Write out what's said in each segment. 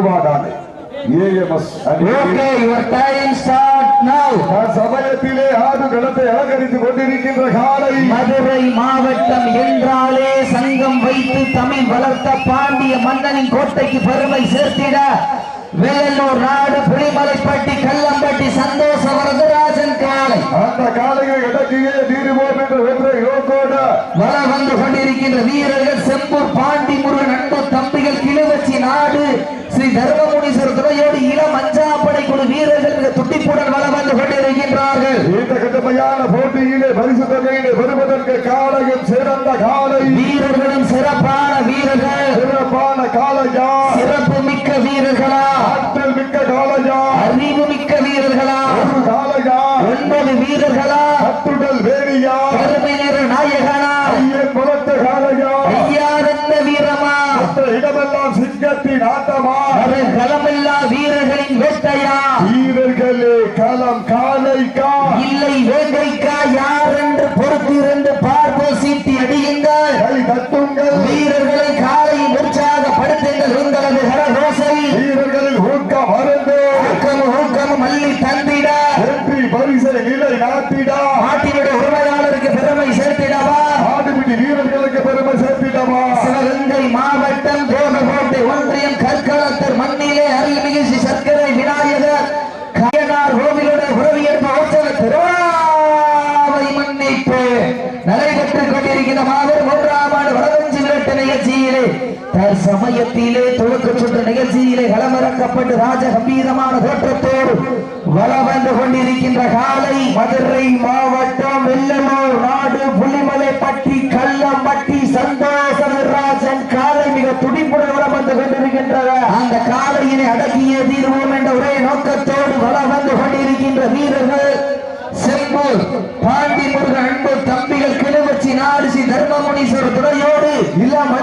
உருவாகாது சமயத்திலே ஆடு கடத்தை அலங்கரித்துக் கொண்டிருக்கின்ற காலை. மதுரை மாவட்டம் என்றாலே சங்கம் வைத்து தமிழ் வளர்த்த பாண்டிய மன்னனின் கோட்டைக்கு பெருமை சேர்த்திட. வேலூர் நாடு புலிமலைப்பட்டி கல்லம்பட்டி சந்தோஷ வரதராஜ அந்த காலையை இடக்கியே தீருவோம் என்று வென்ற யோகோட வர வந்து கொண்டிருக்கின்ற வீரர்கள் செம்பூர் பாண்டி முருகன் அன்பு தம்பிகள் கிளுவச்சி நாடு. ஸ்ரீ தர்மமுனீஸ்வரர் துணையோடு இளம் அஞ்சாப்படை குழு வீரர்கள் மிக துட்டிப்புடன் வளம் வந்து கொண்டிருக்கின்றார்கள். இந்த கடுமையான போட்டியிலே பரிசு தொகையிலே வருவதற்கு காலையும் சிறந்த காலை. வீரர்கள் புறப்பட்டு ராஜ தோற்றத்தோடு வளம் வந்து கொண்டிருக்கின்ற காலை மதுரை மாவட்டம் வெள்ளலூர் நாடு புலிமலை பட்டி கள்ளம்பட்டி சந்தோஷ நடராஜன் காலை மிக துடிப்புடன் வளம் வந்து கொண்டிருக்கின்றன. அந்த காலையினை அடக்கிய தீர்வோம் என்ற ஒரே நோக்கத்தோடு வளம் வந்து கொண்டிருக்கின்ற வீரர்கள் செம்பு பாண்டி முருகன் அன்பு தம்பிகள் கிளவச்சி நாரிசி தர்மமுனீஸ்வரர் துறையோடு இல்ல இளம்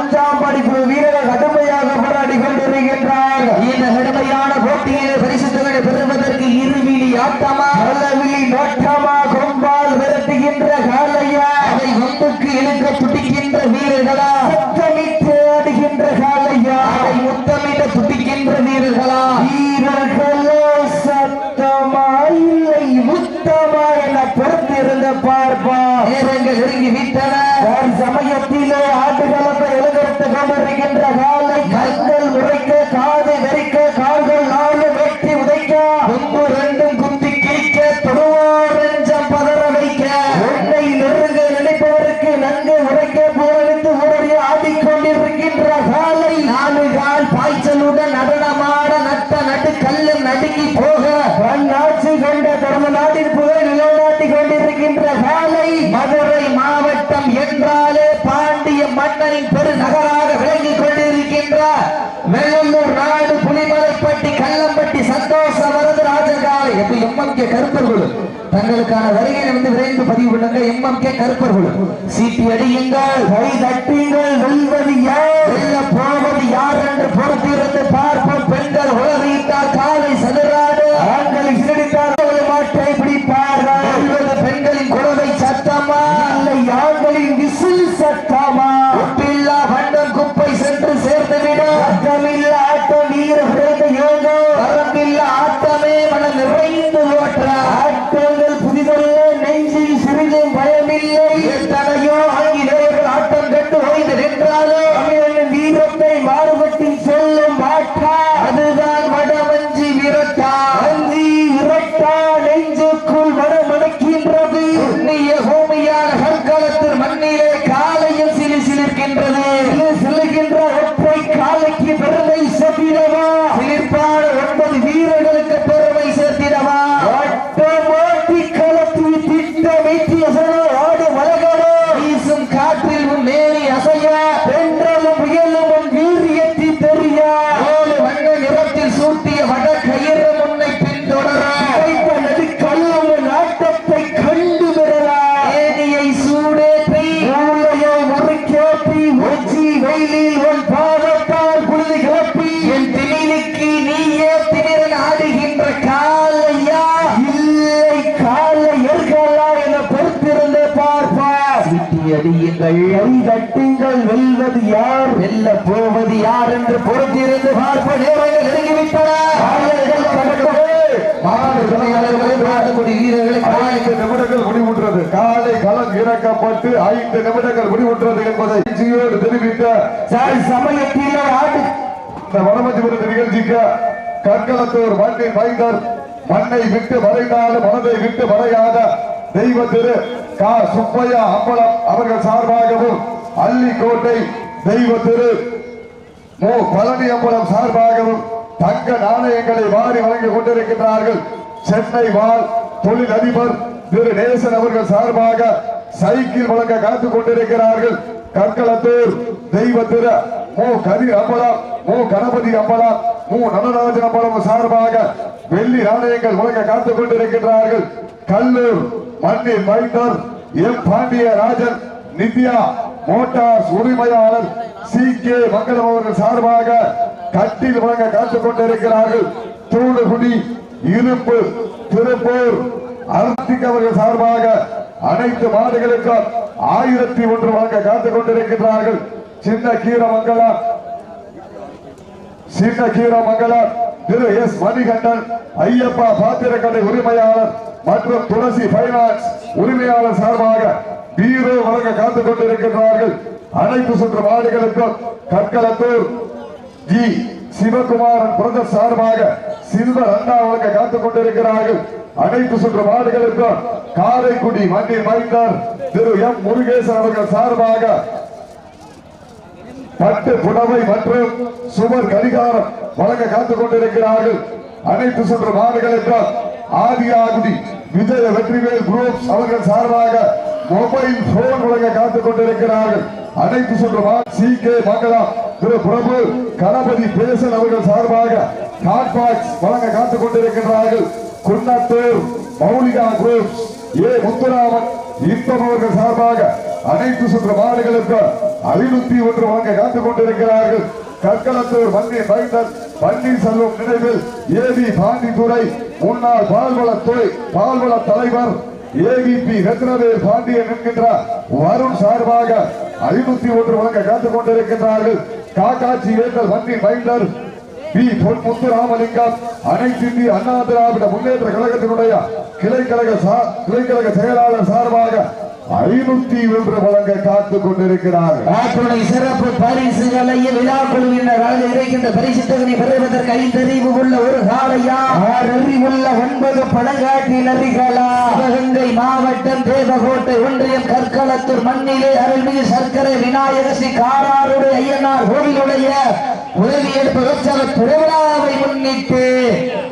கருப்பர் குழு தங்களுக்கான வருகையை வந்து விரைந்து பதிவு பண்ணுங்க. எம்எம் கே கருப்பர் குழு சீட்டி அடியுங்கள். கை தட்டி. செடியுங்கள் தட்டுங்கள் வெல்வது யார்? வெல்ல போவது யார் என்று பொறுத்திருந்து பார்ப்ப நேரங்கள் நெருங்கிவிட்டன. காலை களம் இறக்கப்பட்டு ஐந்து நிமிடங்கள் முடிவுற்றது என்பதை தெரிவித்த சமயத்தில் வடமதிபுரத்து நிகழ்ச்சிக்கு கற்களத்தூர் மண்ணின் மைந்தர் மண்ணை விட்டு வரைந்தாலும் மனதை விட்டு வரையாத தெய்வ கா சுப்பையா அம்பலம் அவர்கள் சார்பாகவும் அள்ளிக்கோட்டை தெய்வ திரு மு. பழனி அம்பலம் சார்பாகவும் தங்க நாணயங்களை வாரி வழங்கிக் கொண்டிருக்கின்றார்கள். சென்னை வாழ் தொழில் அதிபர் திரு. நேசன் அவர்கள் சார்பாக சைக்கிள் வழங்க காத்துக் கொண்டிருக்கிறார்கள். கற்களத்தூர் தெய்வ திரு. மு. கதிர் அம்பலம் மு. கணபதி அம்பலம் மு. நடராஜன் அம்பலம் சார்பாக வெள்ளி நாணயங்கள் வழங்க காத்துக் கொண்டிருக்கின்றார்கள். கல்லூர் மன்னி மைந்தர் எம் பாண்டிய ராஜன் நித்யா மோட்டார்ஸ் உரிமையாளர் சி கே மங்களம் அவர்கள் சார்பாக கட்டில் வழங்க காத்துக் கொண்டிருக்கிறார்கள். தூடுகுடி இருப்பு திருப்பூர் அர்த்திக் அவர்கள் சார்பாக அனைத்து மாடுகளுக்கும் ஆயிரத்தி ஒன்று வழங்க காத்துக் கொண்டிருக்கிறார்கள். சின்ன கீரமங்கலம் சின்ன கீரமங்கலம் திரு எஸ் மணிகண்டன் ஐயப்பா பாத்திரக்கடை உரிமையாளர் மற்றும் துளசி பைனான்ஸ் உரிமையாளர் சார்பாக பீரோ வழங்க காத்துக் கொண்டிருக்கின்றார்கள். அனைத்து சுற்று மாடுகளுக்கும் கற்களத்தூர் ஜி. சிவகுமாரன் பிரதர் சார்பாக சில்வர் அண்ணா வழங்க காத்துக் கொண்டிருக்கிறார்கள். அனைத்து சுற்று மாடுகளுக்கும் காரைக்குடி மண்ணின் மைந்தர் திரு எம். முருகேசன் அவர்கள் சார்பாக பட்டு புடவை மற்றும் சுவர் கடிகாரம் வழங்க காத்துக் கொண்டிருக்கிறார்கள். அனைத்து சுற்று மாடுகளுக்கும் ஆதியாகுதி விஜய வெற்றிவேல் குரூப்ஸ் அவர்கள் சார்பாக மொபைல் போன் வழங்க காத்துக் கொண்டிருக்கிறார்கள். அனைத்து சுற்று சி கே மங்கலம் திரு பிரபு கணபதி பேசன் அவர்கள் சார்பாக காட்பாக்ஸ் வழங்க காத்துக் கொண்டிருக்கிறார்கள். குன்னத்தூர் மௌலிகா குரூப்ஸ் ஏ முத்துராமன் இன்பம் அவர்கள் சார்பாக அனைத்து சுற்று மாடுகளுக்கு ஐநூத்தி ஒன்று வழங்க காத்துக் கொண்டிருக்கிறார்கள். கற்களத்தூர் மண்ணின் மைந்தர் பன்னீர்செல்வம் நினைவில் ஏபி பாண்டித்துறை முன்னாள் பால்வளத்துறை பால்வள தலைவர் ஏவிபி ரத்னவேல் பாண்டியன் என்கின்ற வருண் சார்பாக ஐநூத்தி ஒன்று வழங்க காத்துக் கொண்டிருக்கின்றார்கள். காக்காட்சி ஏற்றல் மண்ணின் பைந்தர் பி பொன் முத்துராமலிங்கம் அனைத்து இந்திய அண்ணா திராவிட முன்னேற்ற கழகத்தினுடைய கிளைக்கழக கிளைக்கழக செயலாளர் சார்பாக ஐநூத்தி ஒன்று வழங்க காத்துக் கொண்டிருக்கிறார்கள். ஆற்றுடை சிறப்பு பரிசுகளை விழா குழுவினர் இருக்கின்ற பரிசு தொகை பெறுவதற்கு ஐந்தறிவு உள்ள ஒரு காலையா அறிவுள்ள ஒன்பது பழங்காட்டி நரிகளா சிவகங்கை மாவட்டம் தேவகோட்டை ஒன்றியம் கற்களத்தூர் மண்ணிலே அருள்மிகு சர்க்கரை விநாயக ஸ்ரீ காராருடைய ஐயனார் கோவிலுடைய உதவி எடுப்பு திருவிழாவை முன்னிட்டு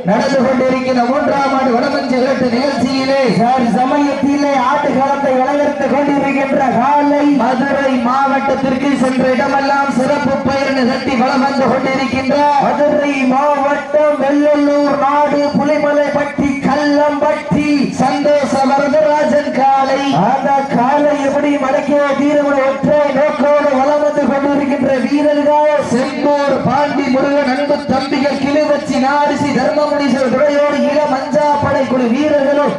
நடந்து கொண்டிருக்கிற மூன்றாம் ஆண்டு வடமஞ்சு விரட்டு நிகழ்ச்சியிலே சார் சமயத்திலே ஆட்டுக்களத்தை வளர்த்து கொண்டிருக்கின்ற காலை மதுரை மாவட்டத்திற்கு சென்ற இடமெல்லாம் சிறப்பு பயிர் நிகழ்த்தி வளம் வந்து கொண்டிருக்கின்ற மதுரை மாவட்டம் வெள்ளலூர் நாடு புலிமலை புலிமலைப்பட்டி கல்லம்பட்டி சந்தோஷ வரதராஜன் காலை. அந்த காலை எப்படி மடக்கிய தீரமுறை ஒற்றை நோக்கோடு வளம் வந்து கொண்டிருக்கின்ற வீரர்கள் செம்பூர் பாண்டி முருகன் அன்பு தம்பிகள் கிளிவச்சி நாரிசி தர்மமுனீஸ்வரர் துறையோடு இள மஞ்சா படைக்குழு வீரர்களும்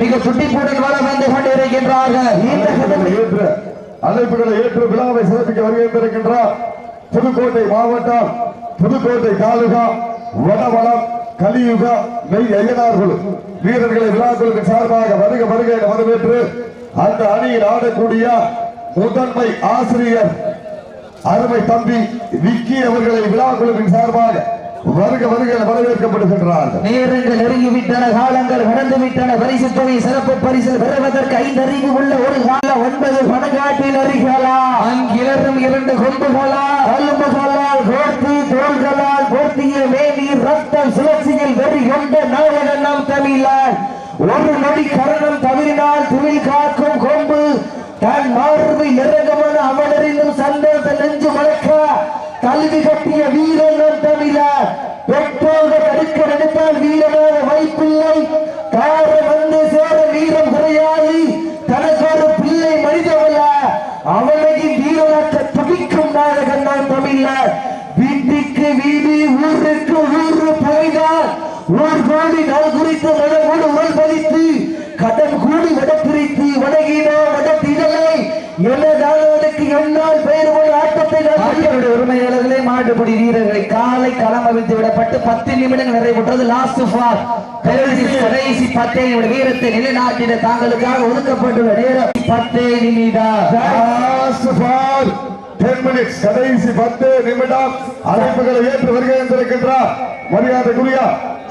மிக துட்டிப்புடன் வளம் வந்து கொண்டிருக்கின்றார்கள். அழைப்புகளை ஏற்று அழைப்புகளை ஏற்று விழாவை சிறப்பிக்க வருகின்றிருக்கின்றார் புதுக்கோட்டை மாவட்டம் புதுக்கோட்டை தாலுகா வடவளம் கலியுக மெய் ஐயனார்கள் வீரர்களை விழாக்குழுவின் சார்பாக வருக வருக என வரவேற்று அந்த அணியில் ஆடக்கூடிய முதன்மை ஆசிரியர் அருமை தம்பி விக்கி அவர்களை விழாக்குழுவின் சார்பாக வருக வருக வரவேற்கப்படுகின்றார்கள். நேரங்கள் நெருங்கிவிட்டன காலங்கள் கடந்துவிட்டன. பரிசு தொகை சிறப்பு பரிசு பெறுவதற்கு ஐந்தறிவு உள்ள ஒரு கால ஒன்பது பணக்காட்டில் அறிகளா அங்கிலரும் இரண்டு கொம்புகளா கல்லும்புகளால் கோர்த்தி தோள்களால் கோர்த்திய மேனி ரத்தம் சுழற்சியில் வெறி கொண்ட நாயகன் நாம் தமிழர். ஒரு நொடி கரணம் தவிரினால் துவில் காக்கும் கொம்பு தன் மார்பு இறங்கமான அவனரிலும் சந்தோஷ நெஞ்சு மலக்க கல்வி கட்டிய வீரன் நம் தமிழர். பெற்றோர்கள் தடுக்கிற பத்து நிமிடங்கள் நிறைவுற்றது லாஸ்ட் ஃபார் கடைசி கடைசி பத்தே நிமிட வீரத்தை நிலைநாட்டிட தாங்களுக்காக ஒதுக்கப்பட்டுள்ள நேரம். பத்தே நிமிடம். Last for 10 minutes. கடைசி பத்து நிமிடம். அழைப்புகளை ஏற்று வருகை என்றிருக்கின்றார் மரியாதை மரியாதைக்குரிய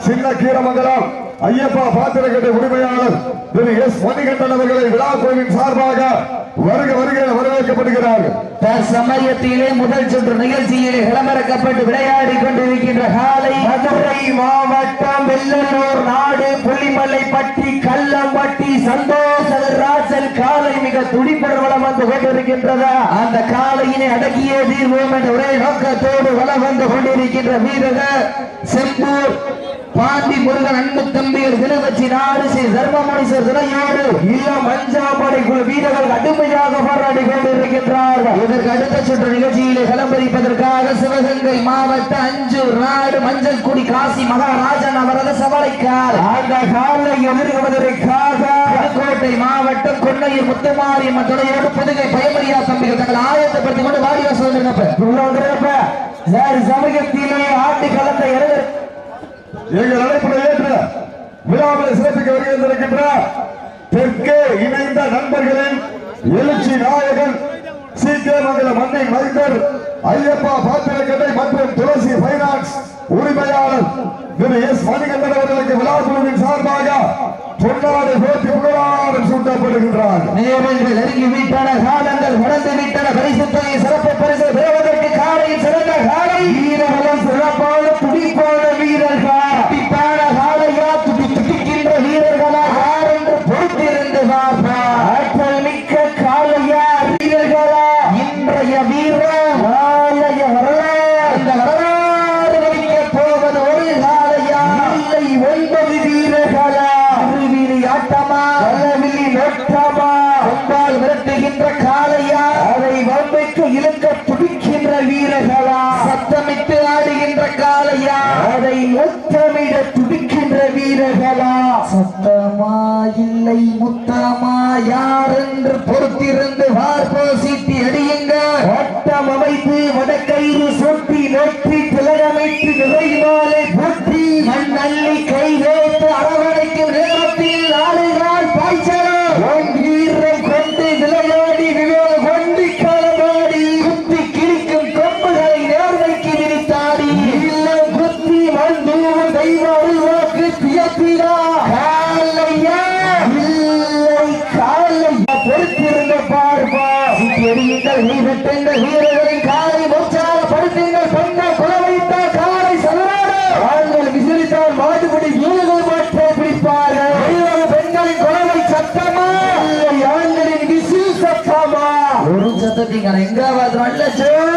சின்ன கீரமங்கலம் ஐயப்பா பாத்திரக்கட்டை உரிமையாளர் திரு எஸ் மணிகண்டன் அவர்களை விழா குழுவின் சார்பாக வருக வருக என வரவேற்கப்படுகிறார்கள் தற்சமயத்திலே முதல் சுற்று நிகழ்ச்சியிலே விளம்பரக்கப்பட்டு விளையாடி கொண்டிருக்கின்ற காலை மதுரை மாவட்டம் வெள்ளலூர் நாடு புள்ளிமலை பட்டி கல்லம்பட்டி சந்தோஷராஜன் காலை மிக துடிப்பர் வளம் வந்து கொண்டிருக்கின்றதா. அந்த காலையினை அடக்கியே தீர்வோம் என்ற ஒரே நோக்கத்தோடு வளம் வந்து கொண்டிருக்கின்ற வீரர்கள் செம்பூர் பாண்டி முருகன் அன்பு தம்பியர் திருவச்சி நாடு ஸ்ரீ தர்மமணீஸ்வர் துணையோடு இளம் மஞ்சாப்படை குழு வீரர்கள் கடுமையாக போராடி கொண்டிருக்கின்றார்கள். இதற்கு அடுத்த சுற்று நிகழ்ச்சியிலே கலம்பரிப்பதற்காக சிவகங்கை மாவட்ட அஞ்சு நாடு மஞ்சள் குடி காசி மகாராஜன் அவரது சபலைக்கார். அந்த காலை எதிர்கொள்வதற்காக புதுக்கோட்டை மாவட்டம் கொன்னையூர் முத்துமாரியம்மன் துணையோடு புதுகை பயமரியா தம்பிகள் தங்கள் ஆயத்தப்படுத்திக் கொண்டு வாடிவாசல் சமூகத்திலே ஆண்டு கலந்த இரவு எங்கள் அழைப்புகளை ஏற்று விழாவில் சிறப்பிக்க வருகின்ற தெற்கே இணைந்த நண்பர்களின் எழுச்சி நாயகன் சீக்கிரமங்கல மண்ணை மைந்தர் ஐயப்பா பாத்திரக்கடை மற்றும் துளசி பைனான்ஸ் உரிமையாளர் திரு எஸ். மணிகண்டன் அவர்களுக்கு விழா குழுவின் சார்பாக பொன்னாடு போட்டி புகழாரம் சூட்டப்படுகின்றார். நேரங்கள் நெருங்கி விட்டன சிறப்பு பரிசு பெறுவதற்கு காலையில் சிறந்த காலை. வீரர்களும் சிறப்பான துடிப்பான வீரர்கள் துடிப்பான காலையா துடி துடிக்கின்ற வீரர்களா யார் என்று பொறுத்திருந்து பார்ப்பார் ஆற்றல் மிக்க காலையா வீரர்களா இன்றைய வீரர் நாளைய வரலாறு இந்த வரலாறு வைக்க போவது ஒரு காலையா இல்லை ஒன்பது வீரர்களா அறிவிலி ஆட்டமா அளவிலி நோட்டமா கொண்டால் விரட்டுகின்ற காளையா அதை வம்பைக்கு இழுக்க துடிக்கின்ற வீரர்களா சத்தமிட்டு ஆடுகின்ற காளையா அதை முத்தமிட துடிக்கின்ற வீரர்களா? சத்தமா இல்லை முத்தமா? யார் என்று பொறுத்திருந்து சீட்டி அடியுங்க வட்டம் அமைத்து வடக்கயிறு நீ வெட்டுங்கள் வீரர்களின் காலை உற்சாகப்படுத்துங்கள் பெண்கள் குலவைத்த காலை சதுராடு ஆண்கள் விசிறித்தால் மாட்டுப்படி வீரர்கள் மாற்ற பிடிப்பார்கள். பெண்களின் குலவை சத்தமா? இல்லை ஆண்களின் விசில் சத்தமா? ஒரு சத்தத்திங்க எங்காவது நல்ல ஜோர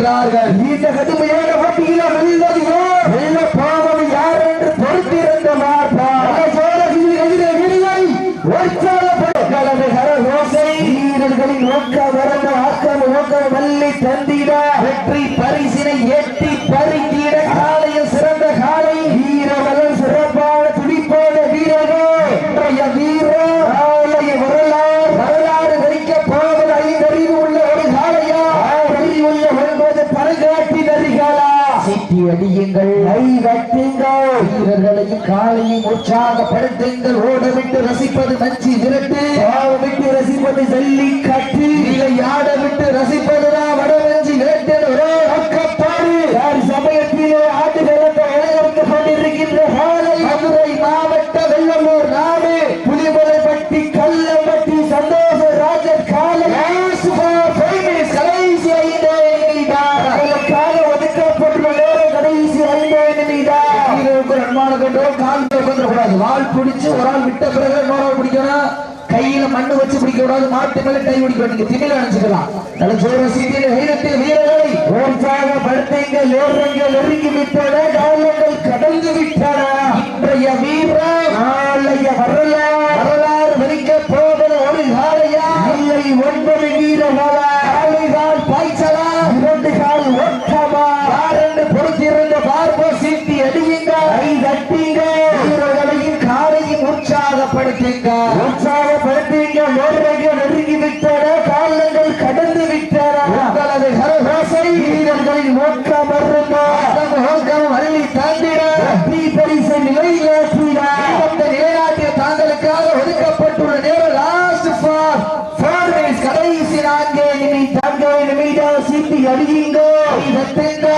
கொண்டிருக்கின்றார்கள் இந்த கடுமையான கட்டி விளையாட விட்டு ரசிப்பதுரா வடவஞ்சி வேட்டர் ஒரே பக்கப்பாடு. யார் சமயத்திலே ஆட்டுகளத்தை இணைந்து கொண்டிருக்கின்ற காலை மதுரை மாவட்ட வெள்ளமூர் நாடு. புலிமுறைப்பட்டி கல்லம்பட்டி சந்தோஷ ராஜன் காலை. கடைசி ஐந்து நிமிடம் கால் பிடிச்சு ஒரு ஆள் விட்ட பிறகு பிடிக்கணும். கையில மண்ணு வச்சு பிடிக்க கூடாது. மாட்டு மேல கை பிடிக்க நீங்க திமில நினைச்சுக்கலாம். நல்ல சோர சீட்டில் வீரத்தில் வீரர்களை ஓர்சாக படுத்தீங்க லேரங்கள் நெருங்கி விட்டன காலங்கள் கடந்து விட்டன. இன்றைய வீரம் நாளைய வரலாறு வரலாறு வரிக்க போவது ஒரு காலையா? இல்லை ஒன்பது வீரர்களா விட்டன உங்களது கரகோசை வீரர்களின் நோக்கம் நோக்கம் அள்ளி தாண்டிட வெற்றி பரிசை நிலைநாட்டிட இந்த நிலைநாட்டிய தாங்களுக்காக ஒதுக்கப்பட்டுள்ள நேரம் லாஸ்ட் ஃபார் ஃபோர் மினிட்ஸ் கடைசி நான்கு நிமிடம் நான்கு நிமிடம் சீட்டி அடியுங்கோ இதற்கெங்க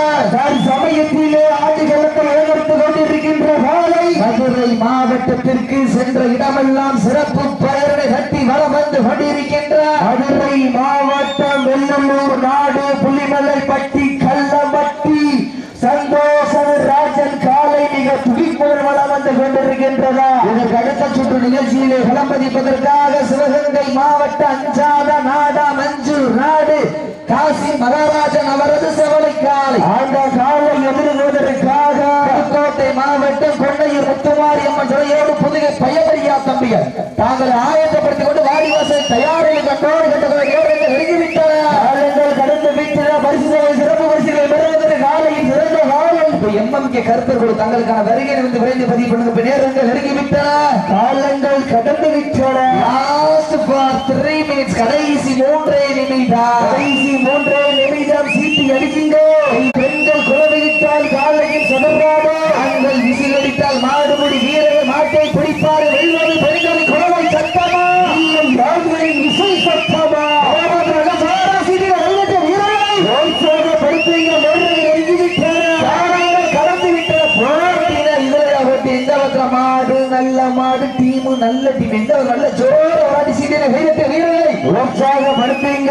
சமயத்திலே ஆட்டுகளத்தை இழந்து கொண்டிருக்கின்ற காலை மதுரை மாவட்டத்திற்கு சென்ற இடமெல்லாம் சிறப்பு பெயரை கட்டி வளம் வந்து கொண்டிருக்கின்ற மதுரை மாவட்டம் வெள்ளலூர் நாடு புலிமலை பட்டி கள்ளம்பட்டி சந்தோஷம் ராஜன் காலை மிக துடிப்புடன் வளம் வந்து கொண்டிருக்கின்றதா? இதற்கு அடுத்த சுற்று நிகழ்ச்சியிலே விளம்பதிப்பதற்காக சிவகங்கை மாவட்ட அஞ்சாத நாடா மஞ்சூர் நாடு. காசி மகாராஜன் அவரது செவலை காலை. அந்த காலை எதிர்கொள்வதற்காக புதுக்கோட்டை மாவட்டம் கொண்டையூர் முத்துமாரி அம்மன் துறையோடு புதுகை பயமரியா தம்பிகள் தாங்கள் ஆயத்தப்படுத்திக் கொண்டு வாடிவாசல் தயாரில் கண்டோடு கண்டவர்கள் நேரங்கள் நெருங்கிவிட்டன காலங்கள் கடந்து விட்டன பரிசுகளை சிறப்பு பரிசுகளை பெறுவதற்கு காலையில் சிறந்த காலை இப்ப எம்எம்கே கருத்தர்கள் தங்களுக்கான வருகை வந்து விரைந்து பதிவு பண்ணுங்க. நேரங்கள் நெருங்கிவிட்டன காலங்கள் கடந்து விட்டன. லாஸ்ட் ஃபார் த்ரீ மினிட்ஸ் கடைசி மூன்றே நிமிடம். கடைசி மூன்றே நிமிடம். சீட்டி அடிக்குங்க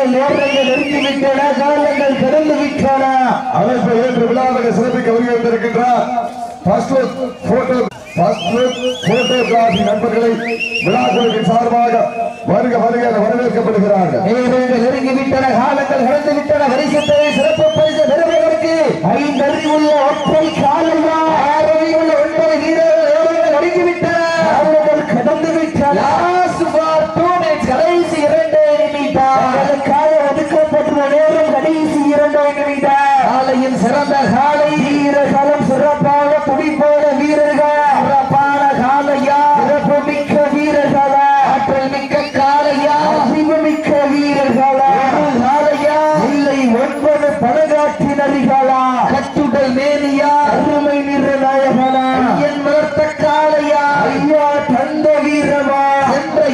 உற்சாகப்படுத்துங்க நேரங்கள் நெருங்கி விட்டன காலங்கள் கடந்து விட்டன அழைப்பை ஏற்று விழாவினை சிறப்பிக்க வருகை வந்திருக்கின்றார் ஃபர்ஸ்ட் போட்டோ ஃபர்ஸ்ட் போட்டோகிராபி நண்பர்களை விழாக்குழுவின் சார்பாக வருக வருக என வரவேற்கப்படுகிறார்கள். நேரங்கள் நெருங்கி விட்டன காலங்கள் கடந்து விட்டன வரிசத்தை சிறப்பு பரிசு பெறுவதற்கு ஐந்து அறிவுள்ள ஒற்றை காலையா ஆறு அறிவுள்ள ஒன்பது வீரர்கள் நேரங்கள் நெருங்கி விட்டன காலங்கள் கடந்து விட்டன லாஸ்ட் ஃபார் டூ மினிட்ஸ் கடைசி இரண்டு நிமிடம் அதற்காக ஒதுக்கப்பட்டுள்ள நேரம் கடைசி இரண்டு நிமிடம் காலையின் சிறந்த காலை வீரர்களும் சிறப்பாக துடிப்பான வீரர்கள் சிறப்பான காலையா சிறப்பு மிக்க வீரர்களா ஆற்றல் மிக்க காலையா அறிவு மிக்க வீரர்களா காலையா இல்லை ஒன்பது படகாற்றினரிகளா கட்டுடல் மேனியா அருமை நிர்ணயகளா என் வளர்த்த காலையா ஐயா தந்த வீரமா சென்ற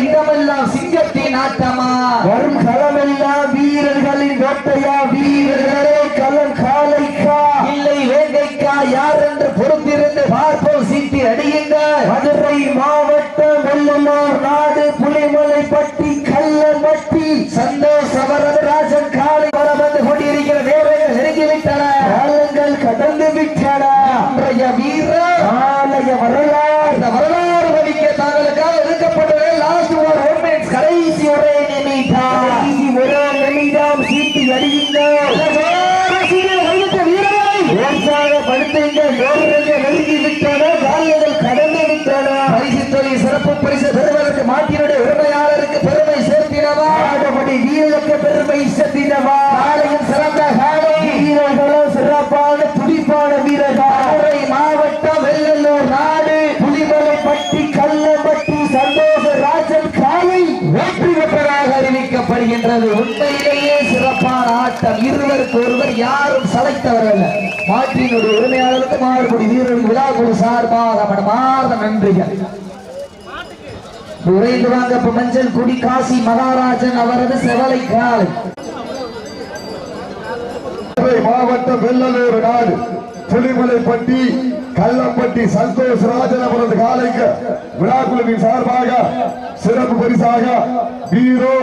நாட்டமா சிங்கத்தின் ஆட்டமா வரும் களமெல்லாம் வீரர்களின் வேட்டையா வீரர்களே களம் காலைக்கா இல்லை வேங்கைக்கா யார் என்று பொறுத்திருந்து பார்ப்போம் சீட்டி அடியுங்க மதுரை மாவட்டம் வெள்ளலூர் நாடு புலிமலை பட்டி கல்லம்பட்டி சந்தோஷ் அவரது ராஜன் காலை வர வந்து கொண்டிருக்கிற நேரங்கள் நெருங்கிவிட்டன காலங்கள் கடந்து விட்டன இன்றைய வீரர் ஆலய வரலாறு இந்த வரலாறு வலிக்க தாங்களுக்காக எடுக்கப்பட்டது லாஸ்ட் ஒரு ஒன் மினிட்ஸ் கடைசி ஒரே நிமிடம் கடைசி ஒரே நிமிடம் சீட்டி உற்சாகப்படுத்துங்க நேரங்கள் நெருங்கி விட்டன காலங்கள் கடந்து விட்டன பரிசு தொழில் சிறப்பு பரிசு பெறுவதற்கு மாட்டினுடைய உரிமையாளருக்கு பெருமை சேர்த்தினவா ஆடபடி வீரருக்கு பெருமை சேர்த்தினவா காலையும் சிறந்த காலை. வீரர்களும் சிறப்பான துடிப்பான வீரர்கள். மாவட்டம் வெள்ளலூர் நாடு. புலிமலை பட்டி கல்லம்பட்டி சந்தோஷ ராஜன் காலை வெற்றி பெற்றதாக அறிவிக்கப்படுகின்றது. உண்மையிலேயே சிறப்பான ஆட்டம். இருவருக்கு ஒருவர் யாரும் சளைத்தவர்கள் மாட்டினுடைய உரிமையாளருக்கு மாறுபடி வீரர்கள் விழாக்குழு சார்பாக மனமார்ந்த நன்றிகள். உறைந்து வாங்க இப்ப மஞ்சள் குடி காசி மகாராஜன் அவரது செவலை காலை. மாவட்டம் வெள்ளலூர் நாடு. புலிமலைப்பட்டி கல்லம்பட்டி சந்தோஷ் ராஜன் அவரது காலைக்கு விழாக்குழுவின் சார்பாக சிறப்பு பரிசாக வீரோ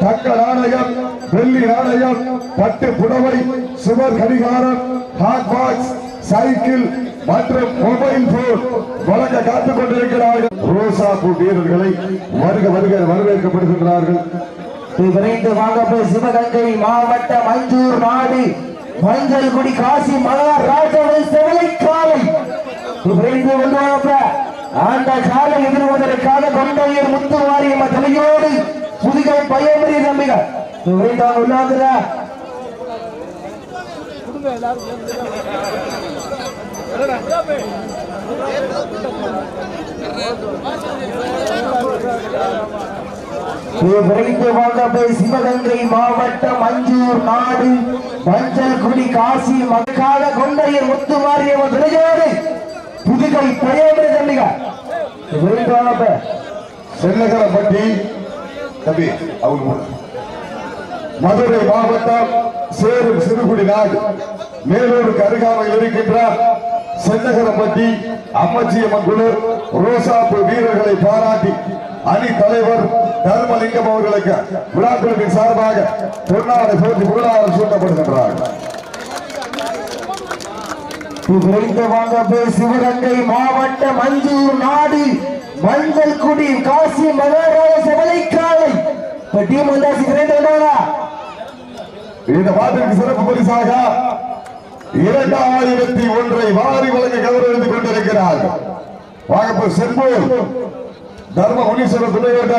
தக்க நாணயம் வெள்ளி நாணயம் பட்டு புடவை சுவர் கடிகாரம் ஹாட் பாக்ஸ் சைக்கிள் மற்றும் மொபைல் போன் வழங்க காத்துக் கொண்டிருக்கிறார்கள். ரோசா பூ வீரர்களை வருக வருக வரவேற்கப்படுகின்றார்கள். விரைந்து வாங்கப்போ சிவகங்கை மாவட்ட மஞ்சூர் நாடு மஞ்சள் குடி காசி மகாராஜாவை செவலைக்காலை. விரைந்து கொண்டு வாங்கப்ப அந்த காலை எதிர்வதற்காக கொண்டையர் முத்து வாரியம்ம தலையோடு புதிகை பயமறி நம்பிகள். விரைந்து வாங்க உள்ளாந்துடா விரைந்து வாங்கப்போ சிவகங்கை மாவட்டம் அஞ்சூர் நாடு மஞ்சள்குடி காசி மக்கால கொண்டையர் முத்து மாறியவ விரையோடு புதுகை பயமறி தம்பிக. விரைந்து வாங்கப்ப செல்லகரப்பட்டி தம்பி அவங்க மதுரை மாவட்டம் சேரும் சிறுகுடி நாடு. மேலூருக்கு அருகாமையில் இருக்கின்ற செல்லகரப்பட்டி அம்மச்சியம்மன் குழு ரோசாப்பு வீரர்களை பாராட்டி அணி தலைவர் தர்மலிங்கம் அவர்களுக்கு விழாக்குழுவின் சார்பாக பொன்னாடை போட்டி புகழாரம் சூட்டப்படுகின்றார்கள் சிவகங்கை மாவட்டம் மஞ்சூர் நாடு மஞ்சள் குடி காசி மகாராஜ செவலைக்காலை இப்ப இந்த பாட்டிற்கு சிறப்பு பரிசாக இரண்டாயிரத்தி ஒன்றை வாரி வழங்க கௌரவித்துக் கொண்டிருக்கிறார். வாகப்பு செம்பூர் தர்ம முனீஸ்வரர் துணையோட.